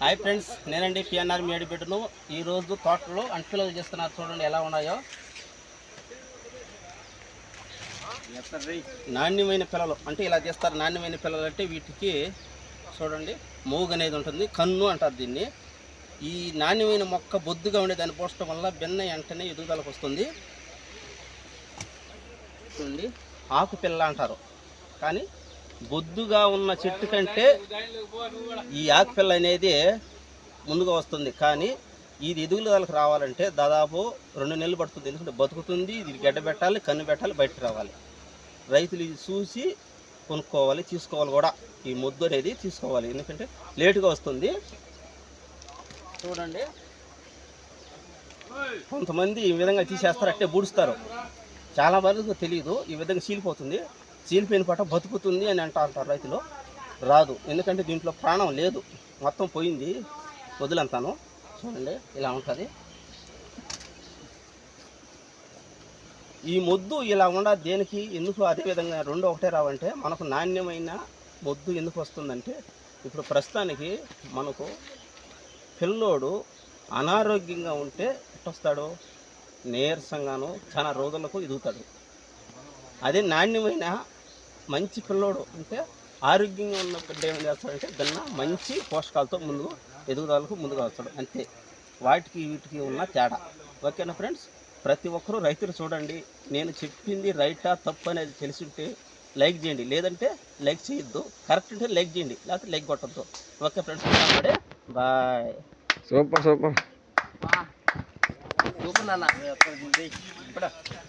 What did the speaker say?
Hi friends నేనండి PNR మేడిపెట్టును ఈరోజు తోటలో అంటుపిల్లలు చేస్తున్నారు చూడండి ఎలా ఉన్నాయో. నాణ్యమైన పిల్లలు అంటే ఇలా చేస్తారు నాణ్యమైన పిల్లలు అంటే వీటికి చూడండి మూగు అనేది ఉంటుంది కన్ను అంటారు దీన్ని. ఈ నాణ్యమైన మొక్క బొద్దుగా ఉండే దాన్ని పోసడం వల్ల బెన్న వెంటనే ఎదుగుదలకు వస్తుంది. చూడండి ఆకు పిల్ల అంటారు. కానీ బొద్దుగా ఉన్న చెట్టు కంటే ఈ ఆకుపిల్ల అనేది ముందుగా వస్తుంది. కానీ ఇది ఎదుగుదలకు రావాలంటే దాదాపు రెండు నెలలు పడుతుంది. ఎందుకంటే బతుకుతుంది ఇది గడ్డ పెట్టాలి కన్ను పెట్టాలి బయటకు రావాలి. రైతులు ఇది చూసి కొనుక్కోవాలి తీసుకోవాలి కూడా. ఈ ముద్దు అనేది తీసుకోవాలి. ఎందుకంటే లేటుగా వస్తుంది. చూడండి. కొంతమంది ఈ విధంగా తీసేస్తారు అంటే బూడుస్తారు. చాలా వరకు తెలియదు. ఈ విధంగా చీలిపోతుంది. చీలిపోయిన పట్ట బతుకుతుంది అని అంటా అంటారు రైతులు. రాదు. ఎందుకంటే దీంట్లో ప్రాణం లేదు. మొత్తం పోయింది. వదిలంతాను చూడండి ఇలా ఉంటుంది. ఈ మొద్దు ఇలా ఉండ దేనికి ఎందుకు అదే విధంగా రెండు ఒకటే రావంటే మనకు నాణ్యమైన మొద్దు ఎందుకు వస్తుందంటే ఇప్పుడు ప్రస్తుతానికి మనకు పిల్లోడు అనారోగ్యంగా ఉంటే ఎట్టొస్తాడు? నీరసంగాను చాలా రోజులకు ఎదుగుతాడు. అదే నాణ్యమైన మంచి పిల్లోడు అంటే ఆరోగ్యంగా ఉన్న బిడ్డ ఏం చేస్తాడంటే దాన్ని మంచి పోషకాలతో ముందు ఎదుగుదలకు ముందుగా వస్తాడు. అంతే. వాటికి వీటికి ఉన్న తేడా. ఓకేనా ఫ్రెండ్స్? ప్రతి ఒక్కరూ రైతులు చూడండి. నేను చెప్పింది రైటా తప్పు అనేది తెలిసి ఉంటే లైక్ చేయండి. లేదంటే లైక్ చేయొద్దు. కరెక్ట్ అంటే లైక్ చేయండి. లేకపోతే like కొట్టద్దు. Okay friends bye. Super super. Super నాన్న.